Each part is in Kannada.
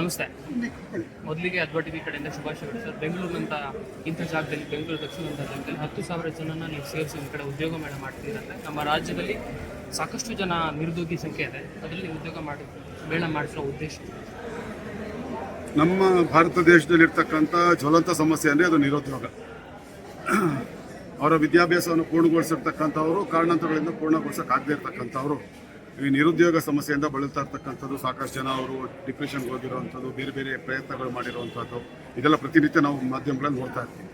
ನಮಸ್ತೆ. ಮೊದಲಿಗೆ ಅದ್ವಾ ಟಿವಿ ಕಡೆಯಿಂದ ಶುಭಾಶಯಗಳು ಸರ್. ಬೆಂಗಳೂರಿನಂತ ಇಂಥ ಜಾಗದಲ್ಲಿ, ಬೆಂಗಳೂರು ದಕ್ಷಿಣ ಜಾಗದಲ್ಲಿ ಹತ್ತು ಸಾವಿರ ಜನನ ನೀವು ಸೇರಿಸಿ ಒಂದು ಕಡೆ ಉದ್ಯೋಗ ಮೇಳ ಮಾಡ್ತಿದ್ದೀರಂತೆ ನಮ್ಮ ರಾಜ್ಯದಲ್ಲಿ ಸಾಕಷ್ಟು ಜನ ನಿರುದ್ಯೋಗಿ ಸಂಖ್ಯೆ ಇದೆ. ಅದರಲ್ಲಿ ಉದ್ಯೋಗ ಮಾಡಿ, ಮೇಳ ಮಾಡಿಸಿರೋ ಉದ್ದೇಶ. ನಮ್ಮ ಭಾರತ ದೇಶದಲ್ಲಿರ್ತಕ್ಕಂಥ ಜ್ವಲಂತ ಸಮಸ್ಯೆ ಅಂದರೆ ಅದು ನಿರುದ್ಯೋಗ ಅವರ ವಿದ್ಯಾಭ್ಯಾಸವನ್ನು ಪೂರ್ಣಗೊಳಿಸಿರ್ತಕ್ಕಂಥವರು ಕಾರಣಾಂತರಗಳಿಂದ ಪೂರ್ಣಗೊಳಿಸೋಕ್ಕಾಗದೇ ಇರ್ತಕ್ಕಂಥವ್ರು. ಈ ನಿರುದ್ಯೋಗ ಸಮಸ್ಯೆಯಿಂದ ಬಳಲ್ತಾ ಇರ್ತಕ್ಕಂಥದ್ದು ಸಾಕಷ್ಟು ಜನ ಅವರು ಡಿಪ್ರೆಷನ್ಗೆ ಹೋಗಿರುವಂಥದ್ದು, ಬೇರೆ ಬೇರೆ ಪ್ರಯತ್ನಗಳು ಮಾಡಿರುವಂಥದ್ದು, ಇದೆಲ್ಲ ಪ್ರತಿನಿತ್ಯ ನಾವು ಮಾಧ್ಯಮಗಳಲ್ಲಿ ನೋಡ್ತಾ ಇರ್ತೀವಿ.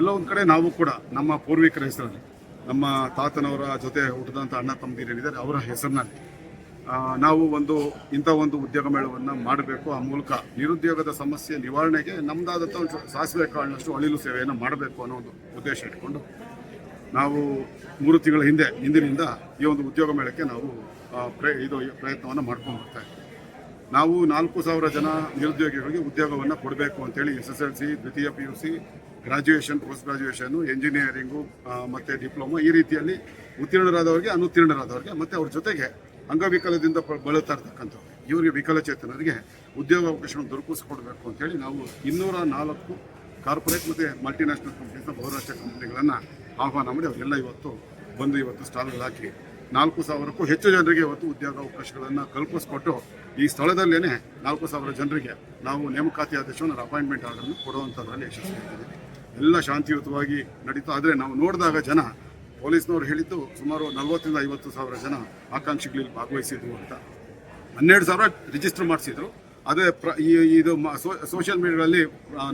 ಎಲ್ಲ ಒಂದು ಕಡೆ ನಾವು ಕೂಡ ನಮ್ಮ ಪೂರ್ವಿಕರ ಹೆಸರಲ್ಲಿ, ನಮ್ಮ ತಾತನವರ ಜೊತೆ ಹುಟ್ಟಿದಂಥ ಅಣ್ಣ ತಮ್ಮದಿರೇನಿದ್ದಾರೆ ಅವರ ಹೆಸರಿನಲ್ಲಿ ನಾವು ಒಂದು ಇಂಥ ಒಂದು ಉದ್ಯೋಗ ಮೇಳವನ್ನು ಮಾಡಬೇಕು. ಆ ಮೂಲಕ ನಿರುದ್ಯೋಗದ ಸಮಸ್ಯೆ ನಿವಾರಣೆಗೆ ನಮ್ಮದಾದಂಥ ಒಂದು ಸಾಸಿವೆ ಕಾಳಿನಷ್ಟು ಅಳಿಲು ಸೇವೆಯನ್ನು ಮಾಡಬೇಕು ಅನ್ನೋ ಒಂದು ಉದ್ದೇಶ ಇಟ್ಕೊಂಡು ನಾವು ಮೂರು ತಿಂಗಳ ಹಿಂದೆ, ಹಿಂದಿನಿಂದ ಈ ಒಂದು ಉದ್ಯೋಗ ಮೇಳಕ್ಕೆ ನಾವು ಪ್ರಯ, ಇದು ಪ್ರಯತ್ನವನ್ನು ಮಾಡ್ಕೊಂಡು ಬರ್ತಾ ನಾವು ನಾಲ್ಕು ಸಾವಿರ ಜನ ನಿರುದ್ಯೋಗಿಗಳಿಗೆ ಉದ್ಯೋಗವನ್ನು ಕೊಡಬೇಕು ಅಂತೇಳಿ ಎಸ್ ಎಸ್ ಎಲ್ ಸಿ, ದ್ವಿತೀಯ P U C graduation post graduation engineering ಮತ್ತು ಡಿಪ್ಲೊಮಾ ಈ ರೀತಿಯಲ್ಲಿ ಉತ್ತೀರ್ಣರಾದವರಿಗೆ, ಅನುತ್ತೀರ್ಣರಾದವರಿಗೆ, ಮತ್ತು ಅವ್ರ ಜೊತೆಗೆ ಅಂಗವಿಕಲದಿಂದ ಬಳಲ್ತಾ ಇರ್ತಕ್ಕಂಥವ್ರು. ಇವರಿಗೆ ವಿಕಲಚೇತನರಿಗೆ ಉದ್ಯೋಗ ಅವಕಾಶವನ್ನು ದೊರಕಿಸಿಕೊಡ್ಬೇಕು ಅಂತೇಳಿ ನಾವು ಇನ್ನೂರ ನಾಲ್ಕು ಕಾರ್ಪೊರೇಟ್ ಮತ್ತು ಮಲ್ಟಿನ್ಯಾಷನಲ್ ಕಂಪ್ನೀಸ್ನ ಬಹುರಾಷ್ಟ್ರೀಯ ಕಂಪ್ನಿಗಳನ್ನು ಆಹ್ವಾನ ಮಾಡಿ ಅವರೆಲ್ಲ ಇವತ್ತು ಬಂದು ಇವತ್ತು ಸ್ಥಳದಲ್ಲಿ ಹಾಕಿ ನಾಲ್ಕು ಸಾವಿರಕ್ಕೂ ಹೆಚ್ಚು ಜನರಿಗೆ ಇವತ್ತು ಉದ್ಯೋಗ ಅವಕಾಶಗಳನ್ನು ಕಲ್ಪಿಸ್ಕೊಟ್ಟು ಈ ಸ್ಥಳದಲ್ಲೇ ನಾಲ್ಕು ಸಾವಿರ ಜನರಿಗೆ ನಾವು ನೇಮಕಾತಿ ಆದೇಶವನ್ನು ಅಪಾಯಿಂಟ್ಮೆಂಟ್ ಆರ್ಡರ್ನ ಕೊಡುವಂಥದ್ರಲ್ಲಿ ಯಶಸ್ವಿಯಾಗಿದ್ದೀವಿ ಎಲ್ಲ ಶಾಂತಿಯುತವಾಗಿ ನಡೀತು ಆದರೆ ನಾವು ನೋಡಿದಾಗ ಜನ, ಪೊಲೀಸ್ನವ್ರು ಹೇಳಿದ್ದು ಸುಮಾರು ನಲ್ವತ್ತರಿಂದ ಐವತ್ತು ಸಾವಿರ ಜನ ಆಕಾಂಕ್ಷಿಗಳಲ್ಲಿ ಭಾಗವಹಿಸಿದ್ರು ಅಂತ. ಹನ್ನೆರಡು ಸಾವಿರ ರಿಜಿಸ್ಟರ್ ಮಾಡಿಸಿದ್ರು. ಅದೇ ಪ್ರ ಈ ಇದು ಸೋಷಿಯಲ್ ಮೀಡಿಯಾಗಳಲ್ಲಿ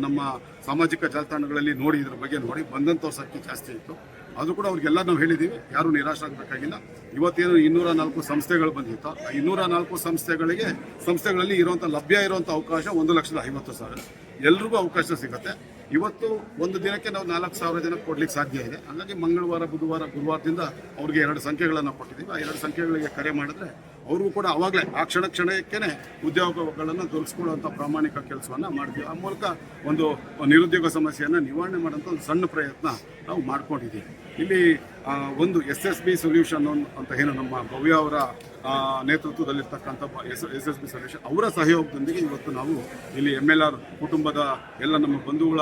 ನಮ್ಮ ಸಾಮಾಜಿಕ ಜಾಲತಾಣಗಳಲ್ಲಿ ನೋಡಿ ಇದ್ರ ಬಗ್ಗೆ ನೋಡಿ, ಬಂದಂಥವ್ರ ಸಂಖ್ಯೆ ಜಾಸ್ತಿ ಇತ್ತು. ಅದು ಕೂಡ ಅವ್ರಿಗೆಲ್ಲ ನಾವು ಹೇಳಿದ್ದೀವಿ ಯಾರು ನಿರಾಶರಾಗಬೇಕಾಗಿಲ್ಲ. ಇವತ್ತೇನು ಇನ್ನೂರ ನಾಲ್ಕು ಸಂಸ್ಥೆಗಳು ಬಂದಿತ್ತು. ಆ ಇನ್ನೂರ ನಾಲ್ಕು ಸಂಸ್ಥೆಗಳಿಗೆ, ಸಂಸ್ಥೆಗಳಲ್ಲಿ ಇರುವಂಥ ಲಭ್ಯ ಇರುವಂಥ ಅವಕಾಶ ಒಂದು ಲಕ್ಷದ ಐವತ್ತು ಸಾವಿರ. ಎಲ್ರಿಗೂ ಅವಕಾಶ ಸಿಗುತ್ತೆ. ಇವತ್ತು ಒಂದು ದಿನಕ್ಕೆ ನಾವು ನಾಲ್ಕು ಸಾವಿರ ಜನ ಕೊಡ್ಲಿಕ್ಕೆ ಸಾಧ್ಯ ಇದೆ. ಹಾಗಾಗಿ ಮಂಗಳವಾರ, ಬುಧವಾರ, ಗುರುವಾರದಿಂದ ಅವ್ರಿಗೆ ಎರಡು ಸಂಖ್ಯೆಗಳನ್ನು ಕೊಟ್ಟಿದ್ದೀವಿ. ಆ ಎರಡು ಸಂಖ್ಯೆಗಳಿಗೆ ಕರೆ ಮಾಡಿದ್ರೆ ಅವ್ರಿಗೂ ಕೂಡ ಅವಾಗಲೇ, ಆ ಕ್ಷಣ ಕ್ಷಣಕ್ಕೇ ಉದ್ಯೋಗಗಳನ್ನು ದೊರಕಿಸ್ಕೊಳ್ಳುವಂಥ ಪ್ರಾಮಾಣಿಕ ಕೆಲಸವನ್ನು ಮಾಡ್ತೀವಿ. ಆ ಮೂಲಕ ಒಂದು ನಿರುದ್ಯೋಗ ಸಮಸ್ಯೆಯನ್ನು ನಿವಾರಣೆ ಮಾಡೋಂಥ ಒಂದು ಸಣ್ಣ ಪ್ರಯತ್ನ ನಾವು ಮಾಡ್ಕೊಂಡಿದ್ದೀವಿ. ಇಲ್ಲಿ ಒಂದು ಎಸ್ ಎಸ್ ಬಿ ಸೊಲ್ಯೂಷನ್ ಅಂತ ಏನು ನಮ್ಮ ಭವ್ಯ ಅವರ ನೇತೃತ್ವದಲ್ಲಿರ್ತಕ್ಕಂಥ S S S B solution ಅವರ ಸಹಯೋಗದೊಂದಿಗೆ ಇವತ್ತು ನಾವು ಇಲ್ಲಿ ಎಂ ಎಲ್ ಆರ್ ಕುಟುಂಬದ ಎಲ್ಲ ನಮ್ಮ ಬಂಧುಗಳ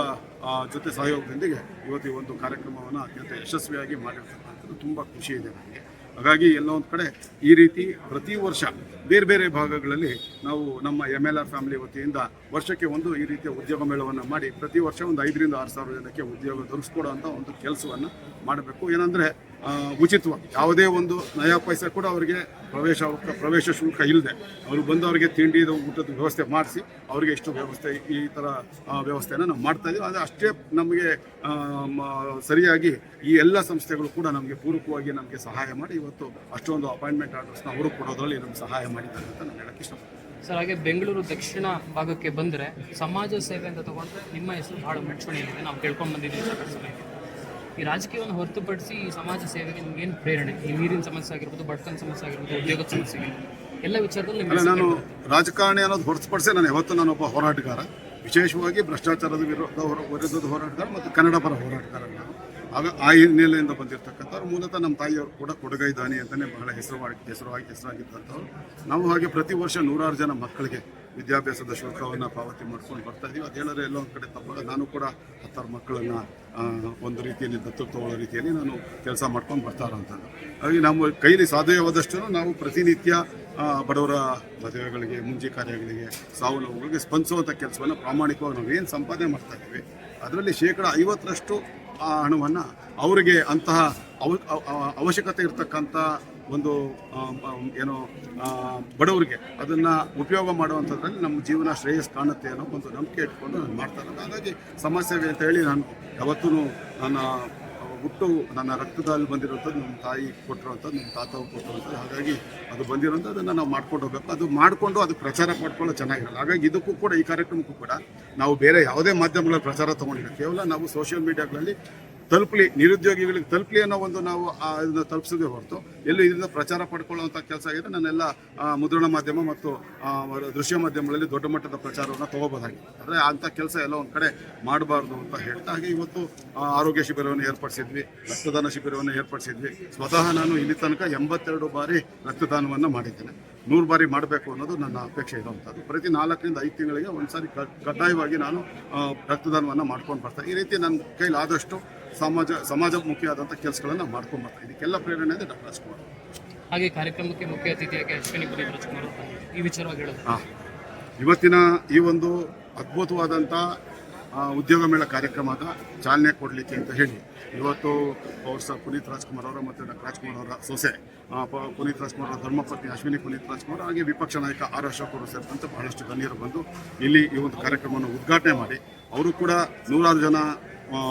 ಜೊತೆ ಸಹಯೋಗದೊಂದಿಗೆ ಇವತ್ತು ಈ ಒಂದು ಕಾರ್ಯಕ್ರಮವನ್ನು ಅತ್ಯಂತ ಯಶಸ್ವಿಯಾಗಿ ಮಾಡಿರ್ತಕ್ಕಂಥದ್ದು ತುಂಬ ಖುಷಿ ಇದೆ ನನಗೆ ಹಾಗಾಗಿ ಎಲ್ಲ ಒಂದು ಕಡೆ ಈ ರೀತಿ ಪ್ರತಿ ವರ್ಷ ಬೇರೆ ಬೇರೆ ಭಾಗಗಳಲ್ಲಿ ನಾವು ನಮ್ಮ ಎಂ ಎಲ್ ಆರ್ ಫ್ಯಾಮಿಲಿ ವತಿಯಿಂದ ವರ್ಷಕ್ಕೆ ಒಂದು ಈ ರೀತಿಯ ಉದ್ಯೋಗ ಮೇಳವನ್ನು ಮಾಡಿ ಪ್ರತಿ ವರ್ಷ ಒಂದು ಐದರಿಂದ ಆರು ಸಾವಿರ ಜನಕ್ಕೆ ಉದ್ಯೋಗ ದೊರಕಿಸ್ಕೊಡುವಂಥ ಒಂದು ಕೆಲಸವನ್ನು ಮಾಡಬೇಕು. ಏನಂದರೆ ಉಚಿತವಾಗಿ. ಯಾವುದೇ ಒಂದು ನಯಾ ಪೈಸೆ ಕೂಡ ಅವರಿಗೆ ಪ್ರವೇಶ ಪ್ರವೇಶ ಶುಲ್ಕ ಇಲ್ಲದೆ ಅವರು ಬಂದು ಅವರಿಗೆ ತಿಂಡಿ ಊಟದ ವ್ಯವಸ್ಥೆ ಮಾಡಿಸಿ ಅವರಿಗೆ ಇಷ್ಟು ವ್ಯವಸ್ಥೆ ಈ ಥರ ವ್ಯವಸ್ಥೆಯನ್ನು ನಾವು ಮಾಡ್ತಾ ಇದ್ದೀವಿ. ಆದರೆ ಅಷ್ಟೇ ನಮಗೆ ಸರಿಯಾಗಿ ಈ ಎಲ್ಲ ಸಂಸ್ಥೆಗಳು ಕೂಡ ನಮಗೆ ಪೂರಕವಾಗಿ ನಮಗೆ ಸಹಾಯ ಮಾಡಿ. ಇವತ್ತು ಅಷ್ಟೊಂದು ಅಪಾಯಿಂಟ್ಮೆಂಟ್ ಆರ್ಡರ್ಸ್ನ ಅವರು ಕೊಡೋದ್ರಲ್ಲಿ ನಮ್ಗೆ ಸಹಾಯ ಮಾಡಿದ್ದಾರೆ ಅಂತ ನಾನು ಹೇಳಕ್ಕೆ ಇಷ್ಟಪಡ್ತೀನಿ. ಸರ್, ಹಾಗೆ ಬೆಂಗಳೂರು ದಕ್ಷಿಣ ಭಾಗಕ್ಕೆ ಬಂದರೆ ಸಮಾಜ ಸೇವೆ ಅಂತ ತಗೊಂಡ್ರೆ ನಿಮ್ಮ ಹೆಸರು ಭಾಳ ಮೆಚ್ಚುಗೆಯಲ್ಲಿದೆ ನಾವು ಕೇಳ್ಕೊಂಡು ಬಂದಿದ್ದೀವಿ ಸರ್. ಈ ರಾಜಕೀಯವನ್ನು ಹೊರತುಪಡಿಸಿ ಈ ಸಮಾಜ ಸೇವೆಗೆ ನಿಮ್ಗೆ ಏನು ಪ್ರೇರಣೆ? ಈ ನೀರಿನ ಸಮಸ್ಯೆ ಆಗಿರ್ಬೋದು ಬಡತನ ಸಮಸ್ಯೆ ಆಗಿರ್ಬೋದು ಉದ್ಯೋಗದ ಸಮಸ್ಯೆ ಆಗಿರ್ಬೋದು ಎಲ್ಲ ವಿಚಾರದಲ್ಲಿ ನಾನು ರಾಜಕಾರಣಿ ಅನ್ನೋದು ಹೊರತುಪಡಿಸಿ ನಾನು ಯಾವತ್ತೂ ನಾನೊಬ್ಬ ಹೋರಾಟಗಾರ. ವಿಶೇಷವಾಗಿ ಭ್ರಷ್ಟಾಚಾರದ ವಿರೋಧ ಹೊರ ವಿರುದ್ಧದ ಹೋರಾಟಗಾರ ಮತ್ತು ಕನ್ನಡ ಪರ ಹೋರಾಟಗಾರ ನಾನು. ಆಗ ಆ ಹಿನ್ನೆಲೆಯಿಂದ ಬಂದಿರತಕ್ಕಂಥವ್ರು ಮೂಲತಃ ನಮ್ಮ ತಾಯಿಯವರು ಕೂಡ ಕೊಡಗೈ ದಾನಿ ಅಂತಲೇ ಬಹಳ ಹೆಸರು ಹೆಸರು ಹೆಸರಾಗಿದ್ದಂಥವ್ರು. ನಾವು ಹಾಗೆ ಪ್ರತಿ ವರ್ಷ ನೂರಾರು ಜನ ಮಕ್ಕಳಿಗೆ ವಿದ್ಯಾಭ್ಯಾಸದ ಶುಲ್ಕವನ್ನು ಪಾವತಿ ಮಾಡ್ಕೊಂಡು ಬರ್ತಾ ಇದ್ದೀವಿ ಅದು ಎಲ್ಲೋ ಒಂದು ಕಡೆ ತಪ್ಪಾಗ ನಾನು ಕೂಡ ಹತ್ತಾರು ಮಕ್ಕಳನ್ನು ಒಂದು ರೀತಿಯಲ್ಲಿ ದತ್ತು ತಗೊಳ್ಳೋ ರೀತಿಯಲ್ಲಿ ನಾನು ಕೆಲಸ ಮಾಡ್ಕೊಂಡು ಬರ್ತಾ ಅಂತ. ಹಾಗಾಗಿ ನಮ್ಮ ಕೈಲಿ ಸಾಧ್ಯವಾದಷ್ಟು ನಾವು ಪ್ರತಿನಿತ್ಯ ಬಡವರ ಮದುವೆಗಳಿಗೆ, ಮುಂಜಿ ಕಾರ್ಯಗಳಿಗೆ, ಸಾವು ನೋವುಗಳಿಗೆ ಸ್ಪಂದಿಸುವಂಥ ಕೆಲಸವನ್ನು ಪ್ರಾಮಾಣಿಕವಾಗಿ ನಾವು ಏನು ಸಂಪಾದನೆ ಮಾಡ್ತಾ ಇದ್ದೀವಿ ಅದರಲ್ಲಿ ಶೇಕಡ ಐವತ್ತರಷ್ಟು, ಆ, ಹಣವನ್ನು ಅವರಿಗೆ ಅಂತಹ ಅವ, ಅವ- ಅವ- ಅವಶ್ಯಕತೆ ಇರತಕ್ಕಂಥ ಒಂದು ಏನೋ ಬಡವರಿಗೆ ಅದನ್ನು ಉಪಯೋಗ ಮಾಡುವಂಥದ್ರಲ್ಲಿ ನಮ್ಮ ಜೀವನ ಶ್ರೇಯಸ್ ಕಾಣುತ್ತೆ ಅನ್ನೋ ಒಂದು ನಂಬಿಕೆ ಇಟ್ಕೊಂಡು ನಾನು ಮಾಡ್ತಾ ಹಾಗಾಗಿ ಸಮಸ್ಯೆ ಅಂತ ಹೇಳಿ ನಾನು ಯಾವತ್ತೂ ನನ್ನ ಹುಟ್ಟು, ನನ್ನ ರಕ್ತದಲ್ಲಿ ಬಂದಿರುವಂಥದ್ದು ನಮ್ಮ ತಾಯಿ ಕೊಟ್ಟಿರುವಂಥದ್ದು, ನಮ್ಮ ತಾತ ಕೊಟ್ಟಿರುವಂಥದ್ದು. ಹಾಗಾಗಿ ಅದು ಬಂದಿರೋಂಥ ಅದನ್ನು ನಾವು ಮಾಡ್ಕೊಂಡು ಹೋಗಬೇಕು. ಅದು ಮಾಡಿಕೊಂಡು ಅದು ಪ್ರಚಾರ ಮಾಡ್ಕೊಳ್ಳೋ ಚೆನ್ನಾಗಿರಲ್ಲ. ಹಾಗಾಗಿ ಇದಕ್ಕೂ ಕೂಡ ಈ ಕಾರ್ಯಕ್ರಮಕ್ಕೂ ಕೂಡ ನಾವು ಬೇರೆ ಯಾವುದೇ ಮಾಧ್ಯಮಗಳ ಪ್ರಚಾರ ತೊಗೊಂಡಿಲ್ಲ. ಕೇವಲ ನಾವು ಸೋಷಿಯಲ್ ಮೀಡಿಯಾಗಳಲ್ಲಿ ತಲುಪಲಿ, ನಿರುದ್ಯೋಗಿಗಳಿಗೆ ತಲುಪಲಿ ಅನ್ನೋ ಒಂದು ನಾವು ಇದನ್ನು ತಲುಪಿಸೋದೇ ಹೊರತು. ಎಲ್ಲೂ ಇದರಿಂದ ಪ್ರಚಾರ ಪಡ್ಕೊಳ್ಳುವಂಥ ಕೆಲಸ ಆಗಿದೆ ನಾನೆಲ್ಲ ಮುದ್ರಣ ಮಾಧ್ಯಮ ಮತ್ತು ದೃಶ್ಯ ಮಾಧ್ಯಮಗಳಲ್ಲಿ ದೊಡ್ಡ ಮಟ್ಟದ ಪ್ರಚಾರವನ್ನು ತಗೋಬೋದಾಗಿದೆ ಆದರೆ ಅಂಥ ಕೆಲಸ ಎಲ್ಲ ಒಂದು ಕಡೆ ಮಾಡಬಾರ್ದು ಅಂತ ಹೇಳ್ತಾ ಹಾಗೆ ಇವತ್ತು ಆರೋಗ್ಯ ಶಿಬಿರವನ್ನು ಏರ್ಪಡಿಸಿದ್ವಿ, ರಕ್ತದಾನ ಶಿಬಿರವನ್ನು ಏರ್ಪಡಿಸಿದ್ವಿ. ಸ್ವತಃ ನಾನು ಇಲ್ಲಿ ತನಕ ಎಂಬತ್ತೆರಡು ಬಾರಿ ರಕ್ತದಾನವನ್ನು ಮಾಡಿದ್ದೇನೆ. ನೂರು ಬಾರಿ ಮಾಡಬೇಕು ಅನ್ನೋದು ನನ್ನ ಅಪೇಕ್ಷೆ ಇರುವಂಥದ್ದು ಪ್ರತಿ ನಾಲ್ಕರಿಂದ ಐದು ತಿಂಗಳಿಗೆ ಒಂದ್ಸಾರಿ ಕ- ಕಡ್ಡಾಯವಾಗಿ ನಾನು ರಕ್ತದಾನವನ್ನು ಮಾಡ್ಕೊಂಡು ಬರ್ತೀನಿ ಈ ರೀತಿ ನನ್ನ ಕೈಲಿ ಆದಷ್ಟು ಸಮಾಜ ಸಮಾಜಮುಖಿಯಾದಂಥ ಕೆಲಸಗಳನ್ನು ಮಾಡ್ಕೊಂಡು ಬರ್ತಾರೆ ಇದಕ್ಕೆಲ್ಲ ಪ್ರೇರಣೆ ಇದೆ ಡಾಕ್ಟರ್ ರಾಜ್ಕುಮಾರ್ ಹಾಗೆ ಕಾರ್ಯಕ್ರಮಕ್ಕೆ ಮುಖ್ಯ ಅತಿಥಿಯಾಗಿ ಅಶ್ವಿನಿ ರಾಜ್ಕುಮಾರ್ ಈ ವಿಚಾರವಾಗಿ ಹೇಳೋದು. ಹಾಂ. ಇವತ್ತಿನ ಈ ಒಂದು ಅದ್ಭುತವಾದಂಥ ಉದ್ಯೋಗ ಮೇಳ ಕಾರ್ಯಕ್ರಮದ ಚಾಲನೆ ಕೊಡಲಿಕ್ಕೆ ಅಂತ ಹೇಳಿ ಇವತ್ತು ಅವ್ರ ಸಹ ಪುನೀತ್ ರಾಜ್ಕುಮಾರ್ ಅವರ ಮತ್ತು ಡಾಕ್ಟರ್ ರಾಜ್ಕುಮಾರ್ ಅವರ ಸೊಸೆ ಪುನೀತ್ ರಾಜ್ಕುಮಾರ್ ಅವರ ಧರ್ಮಪತ್ನಿ ಅಶ್ವಿನಿ ಪುನೀತ್ ರಾಜ್ಕುಮಾರ್ ಹಾಗೆ ವಿಪಕ್ಷ ನಾಯಕ ಆರ್ ಅಶೋಕ್ ಅವರು ಸೇರಿದಂತೆ ಬಹಳಷ್ಟು ಗಣ್ಯರು ಬಂದು ಇಲ್ಲಿ ಈ ಒಂದು ಕಾರ್ಯಕ್ರಮವನ್ನು ಉದ್ಘಾಟನೆ ಮಾಡಿ. ಅವರು ಕೂಡ ನೂರಾರು ಜನ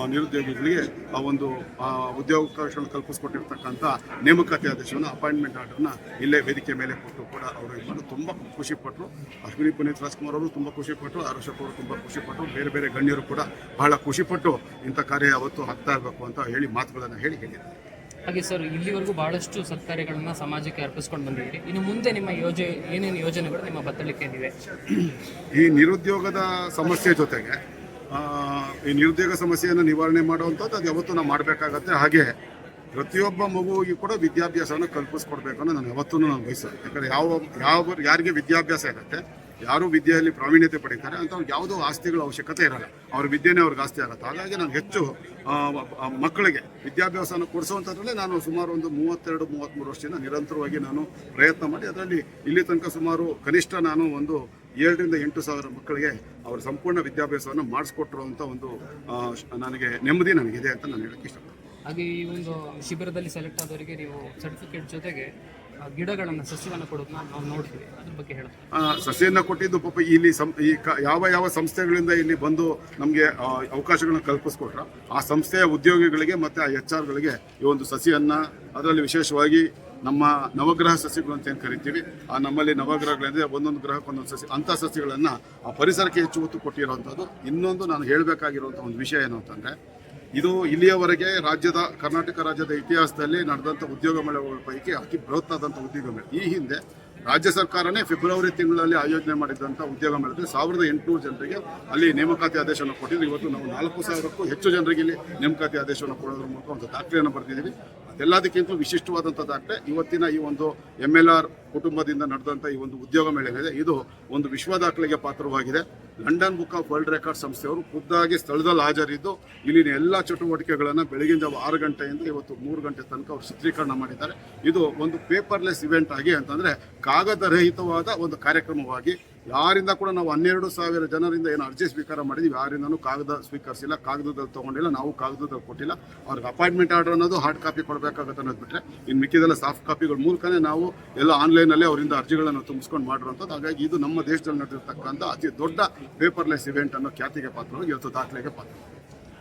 ನಿರುದ್ಯೋಗಿಗಳಿಗೆ ಆ ಒಂದು ಆ, ಉದ್ಯೋಗಾವಕಾಶಗಳನ್ನು ಕಲ್ಪಿಸ್ಕೊಟ್ಟಿರ್ತಕ್ಕಂಥ ನೇಮಕಾತಿ ಆದೇಶವನ್ನು ಅಪಾಯಿಂಟ್ಮೆಂಟ್ ಆರ್ಡರ್ನ ಇಲ್ಲೇ ವೇದಿಕೆ ಮೇಲೆ ಕೊಟ್ಟು ಕೂಡ ಅವರು ಇದು ಮಾಡಿ ತುಂಬ ಖುಷಿಪಟ್ಟರು ಅಶ್ವಿನಿ ಪುನೀತ್ ರಾಜ್ಕುಮಾರ್ ಅವರು ತುಂಬ ಖುಷಿಪಟ್ಟರು ಅಶೋಕ್ ಅವರು ತುಂಬ ಖುಷಿಪಟ್ಟರು ಬೇರೆ ಬೇರೆ ಗಣ್ಯರು ಕೂಡ ಬಹಳ ಖುಷಿಪಟ್ಟು ಇಂಥ ಕಾರ್ಯ ಯಾವತ್ತೂ ಆಗ್ತಾ ಇರಬೇಕು ಅಂತ ಹೇಳಿ ಮಾತುಗಳನ್ನು ಹೇಳಿ ಹೇಳಿದ್ದಾರೆ. ಹಾಗೆ ಸರ್ ಇಲ್ಲಿವರೆಗೂ ಬಹಳಷ್ಟು ಸತ್ಕಾರ್ಯಗಳನ್ನು ಸಮಾಜಕ್ಕೆ ಅರ್ಪಿಸ್ಕೊಂಡು ಬಂದಿದ್ದೀರಿ. ಇನ್ನು ಮುಂದೆ ನಿಮ್ಮ ಯೋಜನೆ ಏನೇನು ಯೋಜನೆಗಳು ನಿಮ್ಮ ಬತ್ತಳಿಕೆಯಲ್ಲಿವೆ? ಈ ನಿರುದ್ಯೋಗದ ಸಮಸ್ಯೆ ಜೊತೆಗೆ ಈ ನಿರುದ್ಯೋಗ ಸಮಸ್ಯೆಯನ್ನು ನಿವಾರಣೆ ಮಾಡುವಂಥದ್ದು ಅದು ಯಾವತ್ತೂ ನಾವು ಮಾಡಬೇಕಾಗತ್ತೆ. ಹಾಗೆ ಪ್ರತಿಯೊಬ್ಬ ಮಗುವಿಗೆ ಕೂಡ ವಿದ್ಯಾಭ್ಯಾಸವನ್ನು ಕಲ್ಪಿಸ್ಕೊಡ್ಬೇಕು ಅನ್ನೋ ನಾನು ಯಾವತ್ತೂ ನಾನು ಬಯಸೋದು ಯಾಕಂದರೆ ಯಾವ ಯಾವ, ಯಾರಿಗೆ ವಿದ್ಯಾಭ್ಯಾಸ ಇರುತ್ತೆ, ಯಾರು ವಿದ್ಯೆಯಲ್ಲಿ ಪ್ರಾವೀಣ್ಯತೆ ಪಡೀತಾರೆ ಅಂಥವ್ರಿಗೆ ಯಾವುದೋ ಆಸ್ತಿಗಳ ಅವಶ್ಯಕತೆ ಇರಲ್ಲ. ಅವ್ರ ವಿದ್ಯೆನೇ ಅವ್ರಿಗೆ ಆಸ್ತಿ ಆಗುತ್ತೆ. ಹಾಗಾಗಿ ನಾನು ಹೆಚ್ಚು ಮಕ್ಕಳಿಗೆ ವಿದ್ಯಾಭ್ಯಾಸನ ಕೊಡಿಸುವಂಥದ್ರಲ್ಲೇ ನಾನು ಸುಮಾರು ಒಂದು ಮೂವತ್ತೆರಡು ಮೂವತ್ತ್ಮೂರು ವರ್ಷದಿಂದ ನಿರಂತರವಾಗಿ ನಾನು ಪ್ರಯತ್ನ ಮಾಡಿ, ಅದರಲ್ಲಿ ಇಲ್ಲಿ ತನಕ ಸುಮಾರು ಕನಿಷ್ಠ ನಾನು ಒಂದು ಏಳರಿಂದ ಎಂಟು ಸಾವಿರ ಮಕ್ಕಳಿಗೆ ಅವರ ಸಂಪೂರ್ಣ ವಿದ್ಯಾಭ್ಯಾಸವನ್ನು ಮಾಡಿಸ್ಕೊಟ್ಟಿರುವಂಥ ಒಂದು ನನಗೆ ನೆಮ್ಮದಿ ನನಗಿದೆ ಅಂತ ನಾನು ಹೇಳಕ್ಕೆ ಇಷ್ಟಪಡ್ತೀನಿ. ಹಾಗೆ ಈ ಒಂದು ಶಿಬಿರದಲ್ಲಿ ಸೆಲೆಕ್ಟ್ ಆದವರಿಗೆ ನೀವು ಸರ್ಟಿಫಿಕೇಟ್ ಜೊತೆಗೆ ಗಿಡಗಳನ್ನು ಸಸ್ಯವನ್ನು ಕೊಡೋದನ್ನ ನಾವು ನೋಡ್ತೀವಿ. ಅದ್ರ ಬಗ್ಗೆ ಹೇಳೋದು ಸಸ್ಯವನ್ನು ಸಸಿಯನ್ನ ಕೊಟ್ಟಿದ್ದು ಪಾಪ ಇಲ್ಲಿ ಸಂ ಈ ಕ- ಯಾವ ಯಾವ ಸಂಸ್ಥೆಗಳಿಂದ ಇಲ್ಲಿ ಬಂದು ನಮಗೆ ಅವಕಾಶಗಳನ್ನ ಕಲ್ಪಿಸ್ಕೊಟ್ರ ಆ ಸಂಸ್ಥೆಯ ಉದ್ಯೋಗಿಗಳಿಗೆ ಮತ್ತು ಆ ಎಚ್ ಆರ್ಗಳಿಗೆ ಈ ಒಂದು ಸಸಿಯನ್ನು ಅದರಲ್ಲಿ ವಿಶೇಷವಾಗಿ ನಮ್ಮ ನವಗ್ರಹ ಸಸಿಗಳು ಅಂತ ಏನು ಕರಿತೀವಿ, ಆ ನಮ್ಮಲ್ಲಿ ನವಗ್ರಹಗಳೆಂದರೆ ಒಂದೊಂದು ಗ್ರಹಕ್ಕೆ ಒಂದೊಂದು ಸಸಿ ಅಂಥ ಸಸಿಗಳನ್ನು ಆ ಪರಿಸರಕ್ಕೆ ಹೆಚ್ಚು ಒತ್ತು ಕೊಟ್ಟಿರುವಂಥದ್ದು ಇನ್ನೊಂದು ನಾನು ಹೇಳಬೇಕಾಗಿರುವಂಥ ಒಂದು ವಿಷಯ ಏನು ಅಂತಂದರೆ, ಇದು ಇಲ್ಲಿಯವರೆಗೆ ರಾಜ್ಯದ, ಕರ್ನಾಟಕ ರಾಜ್ಯದ ಇತಿಹಾಸದಲ್ಲಿ ನಡೆದಂಥ ಉದ್ಯೋಗ ಮೇಳಗಳ ಪೈಕಿ ಅತಿ ಬೃಹತ್ತಾದಂಥ ಉದ್ಯೋಗ ಮೇಳ. ಈ ಹಿಂದೆ ರಾಜ್ಯ ಸರ್ಕಾರನೇ ಫೆಬ್ರವರಿ ತಿಂಗಳಲ್ಲಿ ಆಯೋಜನೆ ಮಾಡಿದಂಥ ಉದ್ಯೋಗ ಮೇಳದಲ್ಲಿ ಸಾವಿರದ ಎಂಟುನೂರು ಜನರಿಗೆ ಅಲ್ಲಿ ನೇಮಕಾತಿ ಆದೇಶವನ್ನು ಕೊಟ್ಟಿದ್ದು ಇವತ್ತು ನಾವು ನಾಲ್ಕು ಸಾವಿರಕ್ಕೂ ಹೆಚ್ಚು ಜನರಿಗೆ ಇಲ್ಲಿ ನೇಮಕಾತಿ ಆದೇಶವನ್ನು ಕೊಡೋದ್ರ ಮೂಲಕ ಒಂದು ದಾಖಲೆಯನ್ನು ಬರೆದಿದ್ದೀವಿ. ಅದೆಲ್ಲದಕ್ಕಿಂತ ವಿಶಿಷ್ಟವಾದಂಥ ಇವತ್ತಿನ ಈ ಒಂದು ಎಂ ಎಲ್ ಆರ್ ಕುಟುಂಬದಿಂದ ನಡೆದಂಥ ಈ ಒಂದು ಉದ್ಯೋಗ ಮೇಳ ಏನಿದೆ ಇದು ಒಂದು ವಿಶ್ವ ದಾಖಲೆಗೆ ಪಾತ್ರವಾಗಿದೆ. London book of world record ಸಂಸ್ಥೆಯವರು ಖುದ್ದಾಗಿ ಸ್ಥಳದಲ್ಲಿ ಹಾಜರಿದ್ದು, ಇಲ್ಲಿನ ಎಲ್ಲ ಚಟುವಟಿಕೆಗಳನ್ನು ಬೆಳಗಿನ ಜಾವ ಆರು ಗಂಟೆಯಿಂದ ಇವತ್ತು ಮೂರು ಗಂಟೆ ತನಕ ಅವರು ಚಿತ್ರೀಕರಣ ಮಾಡಿದ್ದಾರೆ. ಇದು ಒಂದು ಪೇಪರ್ಲೆಸ್ ಇವೆಂಟ್ ಆಗಿ ಅಂತಂದರೆ ಕಾಗದರಹಿತವಾದ ಒಂದು ಕಾರ್ಯಕ್ರಮವಾಗಿ ಯಾರಿಂದ ಕೂಡ ನಾವು ಹನ್ನೆರಡು ಸಾವಿರ ಜನರಿಂದ ಏನು ಅರ್ಜಿ ಸ್ವೀಕಾರ ಮಾಡಿದ್ವಿ, ಯಾರಿಂದನೂ ಕಾಗದ ಸ್ವೀಕರಿಸಿಲ್ಲ, ಕಾಗದದಲ್ಲಿ ತಗೊಂಡಿಲ್ಲ, ನಾವು ಕಾಗದದಲ್ಲಿ ಕೊಟ್ಟಿಲ್ಲ. ಅವ್ರಿಗೆ ಅಪಾಯಿಂಟ್ಮೆಂಟ್ ಆರ್ಡರ್ ಅನ್ನೋದು ಹಾರ್ಡ್ ಕಾಪಿ ಕೊಡಬೇಕಾಗತ್ತೆ ಅನ್ನೋದು ಬಿಟ್ಟರೆ ಇನ್ನು ಮಿಕ್ಕಿದೆಲ್ಲ ಸಾಫ್ಟ್ ಕಾಪಿಗಳ ಮೂಲಕನೇ ನಾವು ಎಲ್ಲ ಆನ್ಲೈನಲ್ಲಿ ಅವರಿಂದ ಅರ್ಜಿಗಳನ್ನು ತುಂಬಿಸ್ಕೊಂಡು ಮಾಡಿರುವಂಥದ್ದು ಹಾಗಾಗಿ ಇದು ನಮ್ಮ ದೇಶದಲ್ಲಿ ನಡೆದಿರ್ತಕ್ಕಂಥ ಅತಿ ದೊಡ್ಡ ಪೇಪರ್ಲೆಸ್ ಇವೆಂಟ್ ಅನ್ನೋ ಖ್ಯಾತಿಗೆ ಪಾತ್ರವಾಗಿ ಇವತ್ತು ದಾಖಲೆಗೆ ಪಾತ್ರ.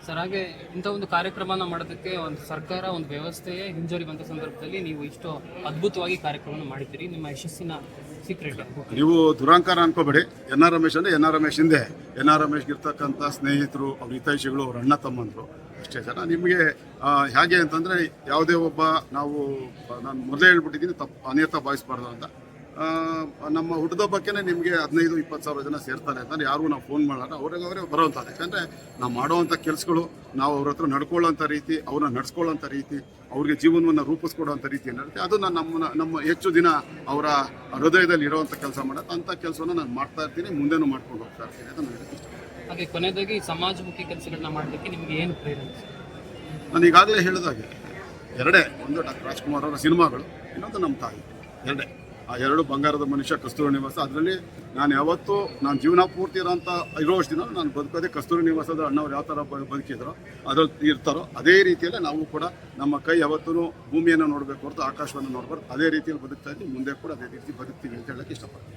ಸರ್, ಹಾಗೆ ಇಂಥ ಒಂದು ಕಾರ್ಯಕ್ರಮನ ಮಾಡೋದಕ್ಕೆ ಒಂದು ಸರ್ಕಾರ ಒಂದು ವ್ಯವಸ್ಥೆಯೇ ಹಿಂಜರಿಯುವಂಥ ಸಂದರ್ಭದಲ್ಲಿ ನೀವು ಇಷ್ಟು ಅದ್ಭುತವಾಗಿ ಕಾರ್ಯಕ್ರಮವನ್ನು ಮಾಡಿದ್ದೀರಿ. ನಿಮ್ಮ ಯಶಸ್ಸಿನ ನೀವು ದುರಾಂಕಾರ ಅನ್ಕೋಬೇಡಿ. ಎನ್ ಆರ್ ರಮೇಶ್ ಅಂದರೆ ಎನ್ ಆರ್ ರಮೇಶ್ ಹಿಂದೆ. ಎನ್ ಆರ್ ರಮೇಶ್ಗೆ ಇರ್ತಕ್ಕಂಥ ಸ್ನೇಹಿತರು, ಅವ್ರ ಹಿತೈಷಿಗಳು, ಅವ್ರ ಅಣ್ಣ ತಮ್ಮಂದರು. ಅಷ್ಟೇ ಜನ. ನಿಮಗೆ ಹೇಗೆ ಅಂತಂದರೆ ಯಾವುದೇ ಒಬ್ಬ ನಾವು, ನಾನು ಮೊದಲೇ ಹೇಳ್ಬಿಟ್ಟಿದ್ದೀನಿ, ತಪ್ಪು ಅನ್ಯತಾ ಭಾವಿಸಬಾರ್ದು ಅಂತ. ನಮ್ಮ ಹುಟ್ಟುಹಬ್ಬಕ್ಕೇ ನಿಮಗೆ ಹದಿನೈದು ಇಪ್ಪತ್ತು ಸಾವಿರ ಜನ ಸೇರ್ತಾರೆ ಅಂತಂದ್ರೆ ಯಾರಿಗೂ ನಾವು ಫೋನ್ ಮಾಡೋಣ ಅವ್ರಿಗೆ ಅವರೇ ಬರೋವಂಥದ್ದು. ಯಾಕಂದರೆ ನಾವು ಮಾಡೋವಂಥ ಕೆಲಸಗಳು ನಾವು ಅವ್ರ ಹತ್ರ ನಡ್ಕೊಳ್ಳೋಂಥ ರೀತಿ ಅವ್ರನ್ನ ನಡ್ಸ್ಕೊಳ್ಳೋಂಥ ರೀತಿ ಅವ್ರಿಗೆ ಜೀವನವನ್ನು ರೂಪಿಸ್ಕೊಡೋಂಥ ರೀತಿ ಏನಿರುತ್ತೆ ಅದು ನಾನು ನಮ್ಮ ನಮ್ಮ ಹೆಚ್ಚು ದಿನ ಅವರ ಹೃದಯದಲ್ಲಿ ಇರೋವಂಥ ಕೆಲಸ ಮಾಡೋದು ಅಂಥ ಕೆಲಸವನ್ನು ನಾನು ಮಾಡ್ತಾ ಇರ್ತೀನಿ ಮುಂದೆನೂ ಮಾಡ್ಕೊಂಡು ಹೋಗ್ತಾ ಇರ್ತೀನಿ ಅಂತ ನನಗೆ ಇಷ್ಟ ಹಾಗೆ ಕೊನೆಯದಾಗಿ ಸಮಾಜಮುಖಿ ಕೆಲಸಗಳನ್ನ ಮಾಡಲಿಕ್ಕೆ ನಿಮಗೆ ಏನು ಪ್ರೇರಣೆ? ನಾನು ಈಗಾಗಲೇ ಹೇಳಿದಾಗೆ ಎರಡೇ ಒಂದು ಡಾಕ್ಟರ್ ರಾಜ್ಕುಮಾರ್ ಅವರ ಸಿನಿಮಾಗಳು ಇನ್ನೊಂದು ನಮ್ಮ ತಾಯಿ ಎರಡೇ. ಆ ಎರಡು ಬಂಗಾರದ ಮನುಷ್ಯ ಕಸ್ತೂರಿ ನಿವಾಸ. ಅದರಲ್ಲಿ ನಾನು ಯಾವತ್ತೂ ನಾನು ಜೀವನ ಪೂರ್ತಿ ಇರೋಂಥ ಇರೋಷ್ಟು ದಿನ ನಾನು ಬದುಕೋದೇ ಕಸ್ತೂರಿ ನಿವಾಸದ ಅಣ್ಣವ್ರು ಯಾವ ಥರ ಬದುಕಿದ್ರು, ಅದ್ರಲ್ಲಿ ಇರ್ತಾರೋ ಅದೇ ರೀತಿಯಲ್ಲೇ ನಾವು ಕೂಡ ನಮ್ಮ ಕೈ ಯಾವತ್ತೂ ಭೂಮಿಯನ್ನು ನೋಡಬೇಕು ಹೊರತು ಆಕಾಶವನ್ನು ನೋಡಬಾರ್ದು. ಅದೇ ರೀತಿಯಲ್ಲಿ ಬದುಕ್ತಾ ಇದ್ದೀವಿ ಮುಂದೆ ಕೂಡ ಅದೇ ರೀತಿ ಬದುಕ್ತೀವಿ ಅಂತ ಹೇಳಕ್ಕೆ ಇಷ್ಟಪಡ್ತೀನಿ.